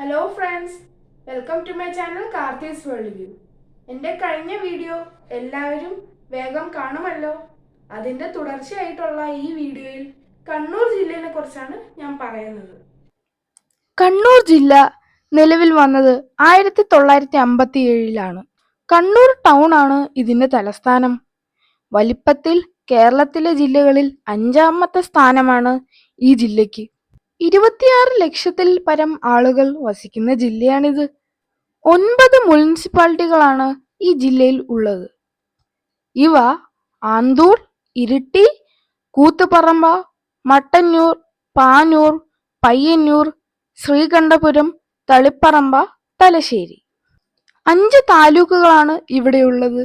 Hello friends welcome to my channel കാർത്തീസ് world view എന്റെ കഴിഞ്ഞ video എല്ലാവരും വേഗം കാണുമല്ലോ? അതിന്റെ തുടർച്ചയായിട്ടുള്ള ഈ വീഡിയോയിൽ കണ്ണൂർ ജില്ലയെ കുറിച്ചാണ് ഞാൻ പറയുന്നത്. കണ്ണൂർ ജില്ല നിലവിൽ വന്നത് ആയിരത്തി തൊള്ളായിരത്തി അമ്പത്തി ഏഴിലാണ് കണ്ണൂർ ടൗൺ ആണ് ഇതിന്റെ തലസ്ഥാനം. വലിപ്പത്തിൽ കേരളത്തിലെ ജില്ലകളിൽ അഞ്ചാമത്തെ സ്ഥാനമാണ് ഈ ജില്ലയ്ക്ക്. ഇരുപത്തിയാറ് ലക്ഷത്തിൽ പരം ആളുകൾ വസിക്കുന്ന ജില്ലയാണിത്. ഒൻപത് മുനിസിപ്പാലിറ്റികളാണ് ഈ ജില്ലയിൽ ഉള്ളത്. ഇവ ആന്തൂർ ഇരിട്ടി കൂത്തുപറമ്പ മട്ടന്നൂർ പാനൂർ പയ്യന്നൂർ ശ്രീകണ്ഠപുരം തളിപ്പറമ്പ തലശ്ശേരി. അഞ്ച് താലൂക്കുകളാണ് ഇവിടെയുള്ളത്.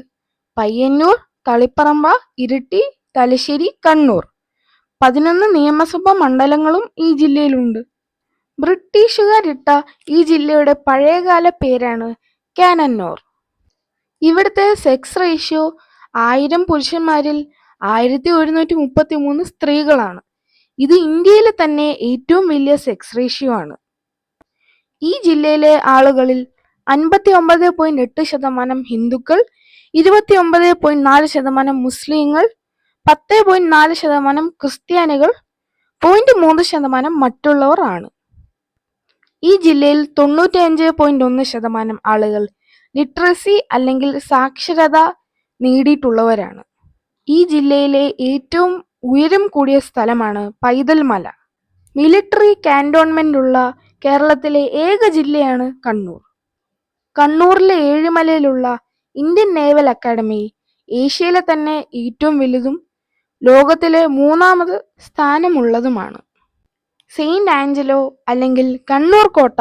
പയ്യന്നൂർ തളിപ്പറമ്പ ഇരിട്ടി തലശ്ശേരി കണ്ണൂർ. പതിനൊന്ന് നിയമസഭാ മണ്ഡലങ്ങളും ഈ ജില്ലയിലുണ്ട്. ബ്രിട്ടീഷുകാരിട്ട ഈ ജില്ലയുടെ പഴയകാല പേരാണ് കാനന്നൂർ. ഇവിടുത്തെ സെക്സ് റേഷ്യോ ആയിരം പുരുഷന്മാരിൽ ആയിരത്തി ഒരുന്നൂറ്റി മുപ്പത്തി മൂന്ന് സ്ത്രീകളാണ്. ഇത് ഇന്ത്യയിലെ തന്നെ ഏറ്റവും വലിയ സെക്സ് റേഷ്യോ ആണ്. ഈ ജില്ലയിലെ ആളുകളിൽ അൻപത്തി ഒമ്പത് പോയിന്റ് എട്ട് ശതമാനം ഹിന്ദുക്കൾ ഇരുപത്തി ഒമ്പത് പോയിന്റ് നാല് ശതമാനം മുസ്ലിങ്ങൾ പത്ത് പോയിന്റ് നാല് ശതമാനം ക്രിസ്ത്യാനികൾ പോയിന്റ് മൂന്ന് ശതമാനം മറ്റുള്ളവർ ആണ്. ഈ ജില്ലയിൽ തൊണ്ണൂറ്റിയഞ്ച് പോയിന്റ് ഒന്ന് ശതമാനം ആളുകൾ ലിറ്ററസി അല്ലെങ്കിൽ സാക്ഷരത നേടിയിട്ടുള്ളവരാണ്. ഈ ജില്ലയിലെ ഏറ്റവും ഉയരം കൂടിയ സ്ഥലമാണ് പൈതൽ മല മിലിറ്ററി കാന്റോൺമെന്റ് ഉള്ള കേരളത്തിലെ ഏക ജില്ലയാണ് കണ്ണൂർ. കണ്ണൂരിലെ ഏഴുമലയിലുള്ള ഇന്ത്യൻ നേവൽ അക്കാദമി ഏഷ്യയിലെ തന്നെ ഏറ്റവും വലുതും ലോകത്തിലെ മൂന്നാമത് സ്ഥാനമുള്ളതുമാണ്. സെയിന്റ് ആഞ്ചലോ അല്ലെങ്കിൽ കണ്ണൂർ കോട്ട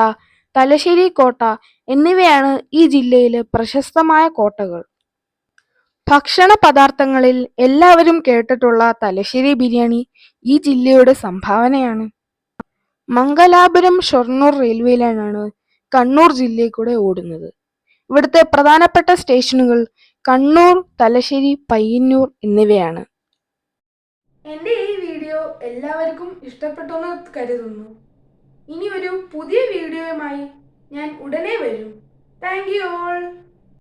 തലശ്ശേരി കോട്ട എന്നിവയാണ് ഈ ജില്ലയിലെ പ്രശസ്തമായ കോട്ടകൾ. ഭക്ഷണ പദാർത്ഥങ്ങളിൽ എല്ലാവരും കേട്ടിട്ടുള്ള തലശ്ശേരി ബിരിയാണി ഈ ജില്ലയുടെ സംഭാവനയാണ്. മംഗലാപുരം ഷൊർണൂർ റെയിൽവേ ലൈനാണ് കണ്ണൂർ ജില്ലയിൽ കൂടെ ഓടുന്നത്. ഇവിടുത്തെ പ്രധാനപ്പെട്ട സ്റ്റേഷനുകൾ കണ്ണൂർ തലശ്ശേരി പയ്യന്നൂർ എന്നിവയാണ്. എന്റെ ഈ വീഡിയോ എല്ലാവർക്കും ഇഷ്ടപ്പെട്ടെന്ന് കരുതുന്നു. ഇനി ഒരു പുതിയ വീഡിയോയുമായി ഞാൻ ഉടനെ വരും. Thank you all